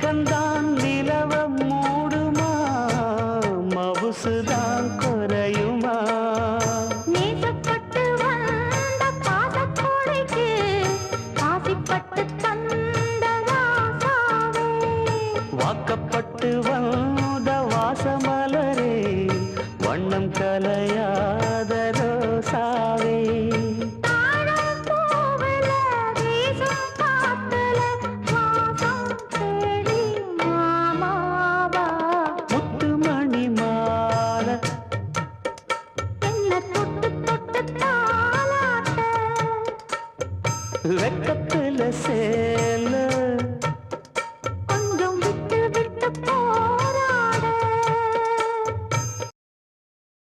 மேகந்தான் நிலவ மூடுமா? மவுசுதான் குறையுமா? நேசப்பட்டு வந்த பாதக்கோடைக்கு ஆசைப்பட்டு தந்ததாவே வாக்கப்பட்டு வந்த வாசமலரே வண்ணம் கலையாதரே வெக்கத்தில் சே